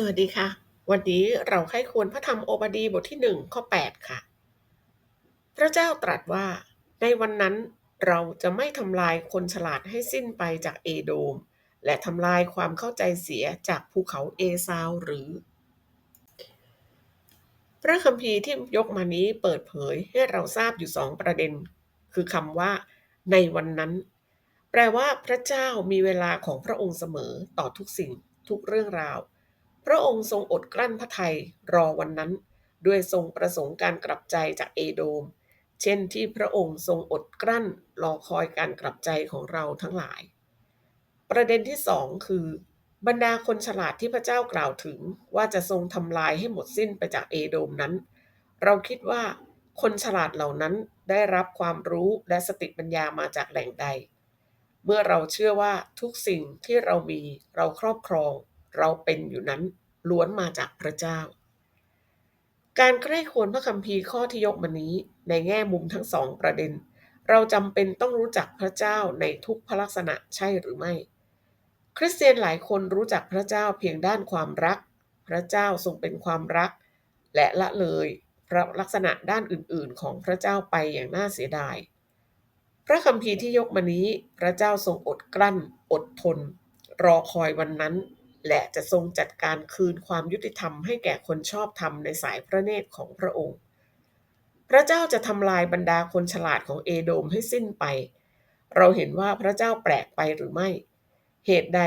สวัสดีค่ะ วันนี้เราใคร่ควญพระธรรมโอบาดีบทที่1ข้อ 8 ค่ะ พระเจ้าตรัสว่า ในวันนั้นเราจะไม่ทำลายคนฉลาดให้สิ้นไปจากเอโดม และทำลายความเข้าใจเสียจากภูเขาเอซาวหรือ พระคัมภีร์ที่ยกมานี้เปิดเผยให้เราทราบอยู่สองประเด็น คือคำว่า ในวันนั้น แปลว่าพระเจ้ามีเวลาของพระองค์เสมอต่อทุกสิ่งทุกเรื่องราว พระองค์ทรงอดกลั้นพระทัยรอวันนั้น ด้วยทรงประสงค์การกลับใจจากเอโดม เช่นที่พระองค์ทรงอดกลั้นรอคอยการกลับใจของเราทั้งหลาย ประเด็นที่สองคือบรรดาคนฉลาดที่พระเจ้ากล่าวถึงว่าจะทรงทำลายให้หมดสิ้นไปจากเอโดมนั้น เราคิดว่าคนฉลาดเหล่านั้นได้รับความรู้และสติปัญญามาจากแหล่งใด เมื่อเราเชื่อว่าทุกสิ่งที่เรามีเราครอบครอง เราเป็นอยู่นั้น ล้วนมาจากพระเจ้า การใคร่ครวญพระคัมภีร์ข้อที่ยกมานี้ในแง่มุมทั้งสองประเด็น เราจำเป็นต้องรู้จักพระเจ้าในทุกพลักษณะใช่หรือไม่ คริสเตียนหลายคนรู้จักพระเจ้าเพียงด้านความรัก พระเจ้าทรงเป็นความรัก และละเลยพระลักษณะด้านอื่น ๆ ของพระเจ้าไปอย่างน่าเสียดาย พระคัมภีร์ที่ยกมานี้ พระเจ้าทรงอดกลั้น อดทน รอคอยวันนั้น และจะทรงจัดการคืนความยุติธรรมให้แก่คนชอบธรรมในสายพระเนตรของพระองค์ พระเจ้าจะทำลายบรรดาคนฉลาดของเอโดมให้สิ้นไป เราเห็นว่าพระเจ้าแปลกไปหรือไม่ เหตุใด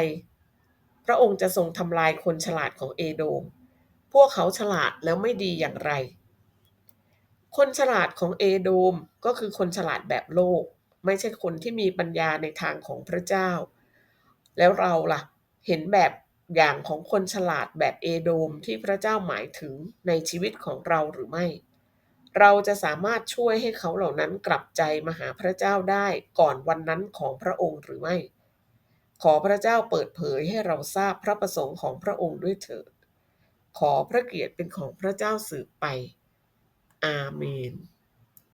พระองค์จะทรงทำลายคนฉลาดของเอโดม พวกเขาฉลาดแล้วไม่ดีอย่างไร คนฉลาดของเอโดมก็คือคนฉลาดแบบโลก ไม่ใช่คนที่มีปัญญาในทางของพระเจ้า แล้วเราล่ะ เห็นแบบ อย่างของคนฉลาดแบบเอโดมที่พระเจ้าหมายถึงในชีวิตของเราหรือไม่ เราจะสามารถช่วยให้เขาเหล่านั้นกลับใจมาหาพระเจ้าได้ก่อนวันนั้นของพระองค์หรือไม่ ขอพระเจ้าเปิดเผยให้เราทราบพระประสงค์ของพระองค์ด้วยเถิด ขอพระเกียรติเป็นของพระเจ้าสืบไป อาเมน